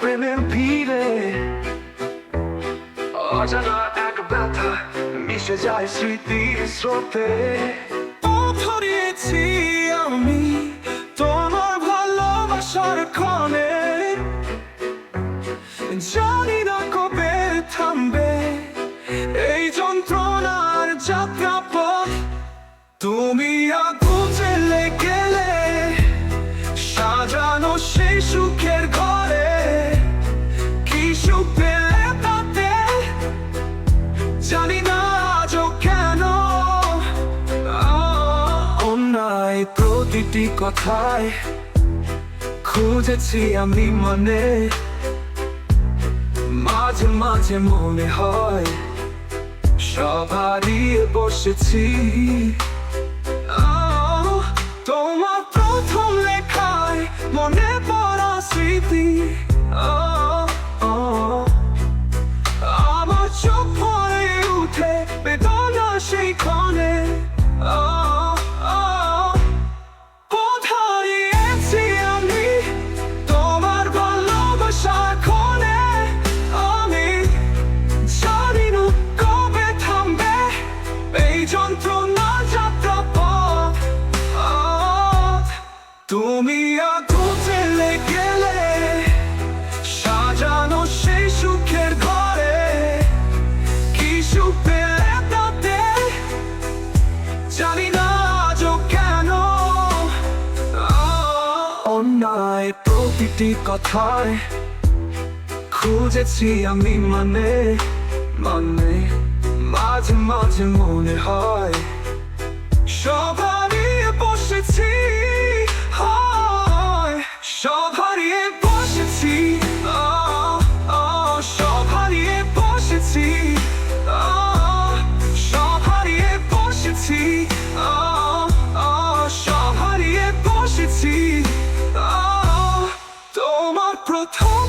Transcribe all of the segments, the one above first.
প্রেমের ভিড়ে। অজানা এক ব্যথা মিশে যায় স্মৃতির স্রোতে। ধরিয়েছি আমি তোমার ভালোবাসার ক্ষণে। জানি না কবে থামবে এই যন্ত্রণার যাত্রা পথ তুমি আগ প্রতিটি কথায় খুঁজেছি আমি মনে। মাঝে মাঝে মনে হয় সবারই বসেছি। প্রতিটি কথায় খুঁজেছি আমি মানে মানে মাঝে মাঝে মনে হয় সব তোমার প্রথম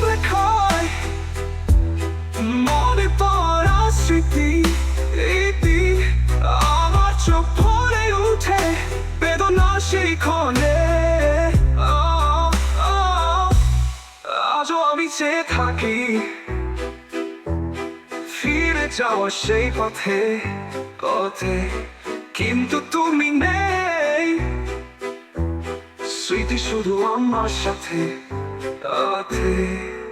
মনে পড়া স্মৃতি ইতি আমার চোখ ভরে উঠে বেদনা আহ, আজও আমি চেয়ে থাকি ফিরে যাওয়া সেই পথে পথে। কিন্তু তুমি নেই স্মৃতি শুধু আমার সাথে। дати.